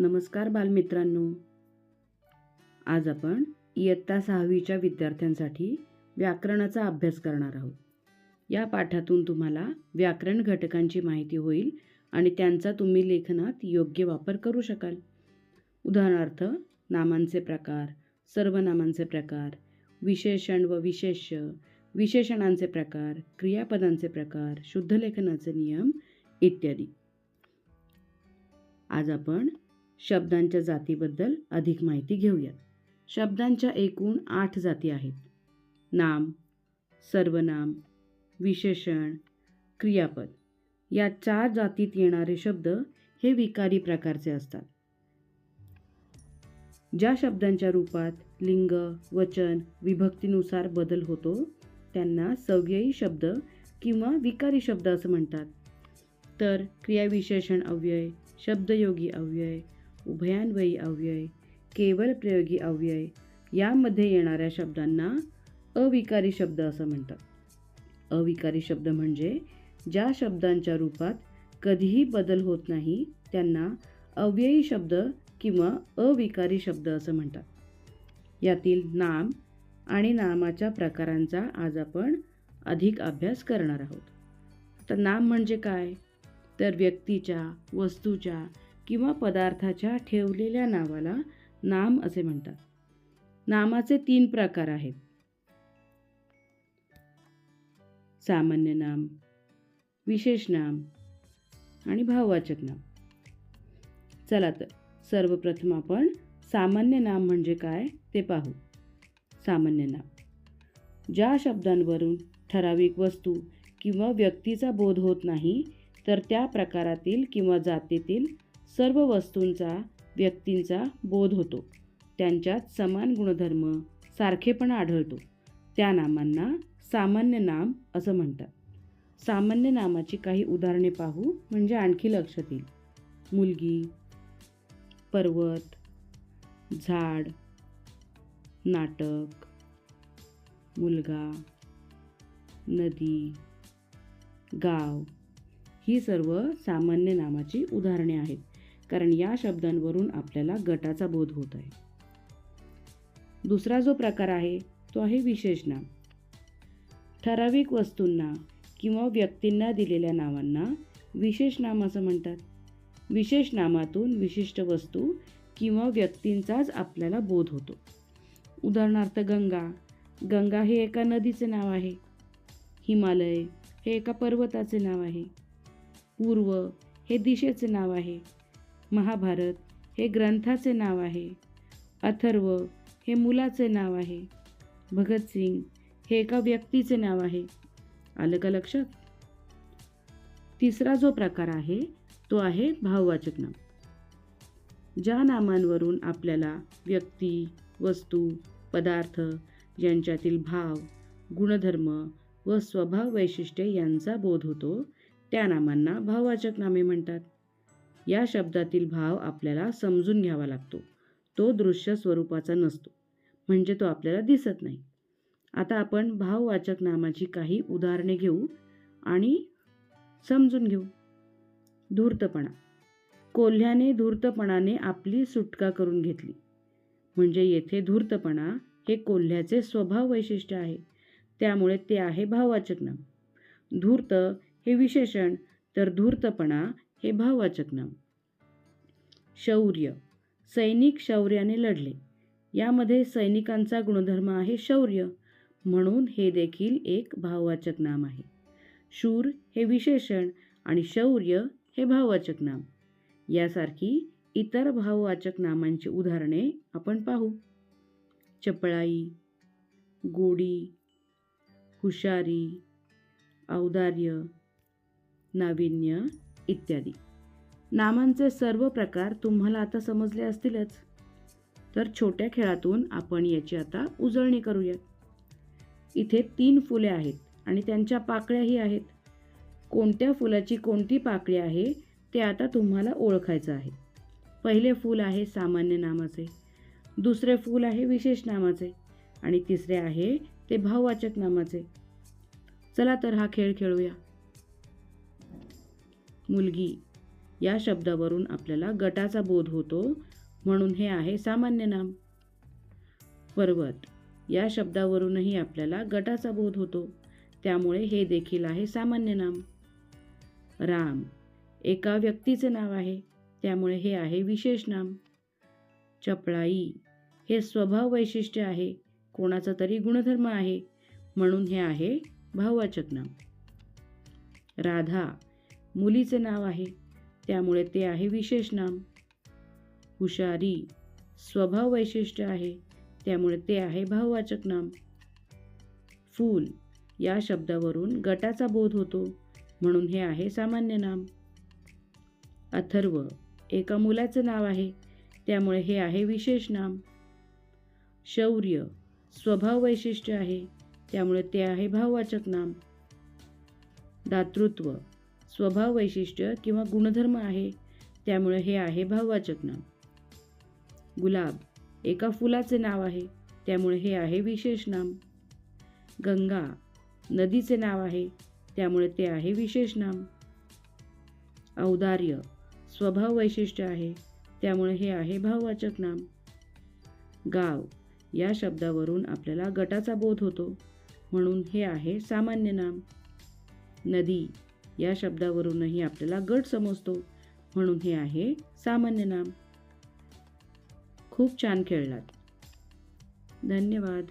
नमस्कार बालमित्रांनो. आज आपण इयत्ता सहावीच्या विद्यार्थ्यांसाठी व्याकरणाचा अभ्यास करणार आहोत. या पाठातून तुम्हाला व्याकरण घटकांची माहिती होईल आणि त्यांचा तुम्ही लेखनात योग्य वापर करू शकाल. उदाहरणार्थ नामांचे प्रकार सर्वनामांचे प्रकार विशेषण व विशेष्य विशेषणांचे प्रकार क्रियापदांचे प्रकार शुद्धलेखनाचे नियम इत्यादी. आज आपण शब्दांच्या जातीबद्दल अधिक माहिती घेऊयात. शब्दांच्या एकूण आठ जाती आहेत. नाम सर्वनाम विशेषण क्रियापद. या चार जातीत येणारे शब्द हे विकारी प्रकारचे असतात. ज्या शब्दांच्या रूपात लिंग वचन विभक्तीनुसार बदल होतो त्यांना सव्ययी शब्द किंवा विकारी शब्द असं म्हणतात. तर क्रियाविशेषण अव्यय शब्दयोगी अव्यय उभयान्वयी अव्यय केवळ प्रयोगी अव्यय यामध्ये येणाऱ्या शब्दांना अविकारी शब्द असं म्हणतात. अविकारी शब्द म्हणजे ज्या शब्दांच्या रूपात कधीही बदल होत नाही त्यांना अव्ययी शब्द किंवा अविकारी शब्द असं म्हणतात. यातील नाम आणि नामाच्या प्रकारांचा आज आपण अधिक अभ्यास करणार आहोत. तर नाम म्हणजे काय? तर व्यक्तीच्या वस्तूच्या किंवा पदार्थाच्या ठेवलेल्या नावाला नाम असे म्हणतात. नामाचे तीन प्रकार आहेत. सामान्य नाम विशेष नाम आणि भाववाचक नाम. चला तर सर्वप्रथम आपण सामान्य नाम म्हणजे काय ते पाहू. सामान्य नाम. ज्या शब्दांवरून ठराविक वस्तू किंवा व्यक्तीचा बोध होत नाही तर त्या प्रकारातील किंवा जातीतील सर्व वस्तूंचा व्यक्तींचा बोध होतो. त्यांच्यात समान गुणधर्म सारखेपणा आढळतो. त्या नामांना सामान्य नाम असं म्हणतात. सामान्य नामाची काही उदाहरणे पाहू म्हणजे आणखी लक्षात येईल. मुलगी पर्वत झाड नाटक मुलगा नदी गाव. ही सर्व सामान्य नामाची उदाहरणे आहेत. कारण या शब्दांवरून आपल्याला गटाचा बोध होत आहे. दुसरा जो प्रकार आहे तो आहे विशेष नाम. ठराविक वस्तूंना किंवा व्यक्तींना दिलेल्या नावांना विशेष नाम असं म्हणतात. विशेष नामातून विशिष्ट वस्तू किंवा व्यक्तींचाच आपल्याला बोध होतो. उदाहरणार्थ गंगा. गंगा हे एका नदीचे नाव आहे. हिमालय हे एका पर्वताचे नाव आहे. पूर्व हे दिशेचे नाव आहे. महाभारत हे ग्रंथाचे नाव आहे. अथर्व हे मुलाचे नाव आहे. भगतसिंग हे एका व्यक्तीचे नाव आहे. आलं का लक्षात? तिसरा जो प्रकार आहे तो आहे भाववाचक नाम. ज्या नामांवरून आपल्याला व्यक्ती वस्तू पदार्थ यांच्यातील भाव गुणधर्म व स्वभाव वैशिष्ट्ये यांचा बोध होतो त्या नामांना भाववाचक नामे म्हणतात. या शब्दातील भाव आपल्याला समजून घ्यावा लागतो. तो दृश्य स्वरूपाचा नसतो. म्हणजे तो आपल्याला दिसत नाही. आता आपण भाववाचक नामाची काही उदाहरणे घेऊ आणि समजून घेऊ. धूर्तपणा. कोल्ह्याने धूर्तपणाने आपली सुटका करून घेतली. म्हणजे येथे धूर्तपणा हे कोल्ह्याचे स्वभाव वैशिष्ट्य आहे. त्यामुळे ते आहे भाववाचक नाम. धूर्त हे विशेषण तर धूर्तपणा हे भाववाचक नाम. शौर्य. सैनिक शौर्याने लढले. यामध्ये सैनिकांचा गुणधर्म आहे शौर्य. म्हणून हे देखील एक भाववाचक नाम आहे. शूर हे विशेषण आणि शौर्य हे भाववाचक नाम. यासारखी इतर भाववाचक नामांची उदाहरणे आपण पाहू. चपळाई. गोडी. हुशारी. औदार्य. नाविन्य इत्यादी. नामांचे सर्व प्रकार तुम्हाला आता समजले असतीलच. तर छोट्या खेळातून आपण याची आता उजळणी करूया इथे तीन फुले आहेत आणि त्यांच्या पाकळ्याही आहेत. कोणत्या फुलाची कोणती पाकळी आहे ते आता तुम्हाला ओळखायचं आहे. पहिले फूल आहे सामान्य नामाचे. दुसरे फूल आहे विशेष नामाचे. आणि तिसरे आहे ते भाववाचक नामाचे. चला तर हा खेळ खेळूया. मुलगी. या शब्दावरून आपल्याला गटाचा बोध होतो म्हणून हे आहे सामान्य नाम. पर्वत. या शब्दावरूनही आपल्याला गटाचा बोध होतो त्यामुळे हे देखील आहे सामान्य नाम. राम. एका व्यक्तीचे नाव आहे त्यामुळे हे आहे विशेष नाम. चपळाई. हे स्वभाव वैशिष्ट्य आहे कोणाचा तरी गुणधर्म आहे म्हणून हे आहे भाववाचक नाम. राधा. मुलीचे नाव आहे. त्यामुळे ते आहे विशेष नाम. हुशारी स्वभाव वैशिष्ट्य आहे. त्यामुळे ते आहे भाववाचक नाम. फूल या शब्दावरून गटाचा बोध होतो. म्हणून हे आहे सामान्य नाम. अथर्व एका मुलाचं नाव आहे. त्यामुळे हे आहे विशेष नाम. शौर्य स्वभाव वैशिष्ट्य आहे. त्यामुळे ते आहे भाववाचक नाम. दातृत्व स्वभाव वैशिष्ट्य किंवा गुणधर्म आहे त्यामुळे हे आहे भाववाचक नाम गुलाब एका फुलाचे नाव आहे त्यामुळे हे आहे विशेष नाम. गंगा नदीचे नाव आहे त्यामुळे ते आहे विशेष नाम. औदार्य स्वभाव वैशिष्ट्य आहे त्यामुळे हे आहे भाववाचक नाम. गाव या शब्दावरून आपल्याला गटाचा बोध होतो म्हणून हे आहे सामान्य नाम. नदी या शब्दावरूनही आपल्याला गट समजतो. म्हणून हे आहे सामान्य नाम. खूप छान खेळलात. धन्यवाद.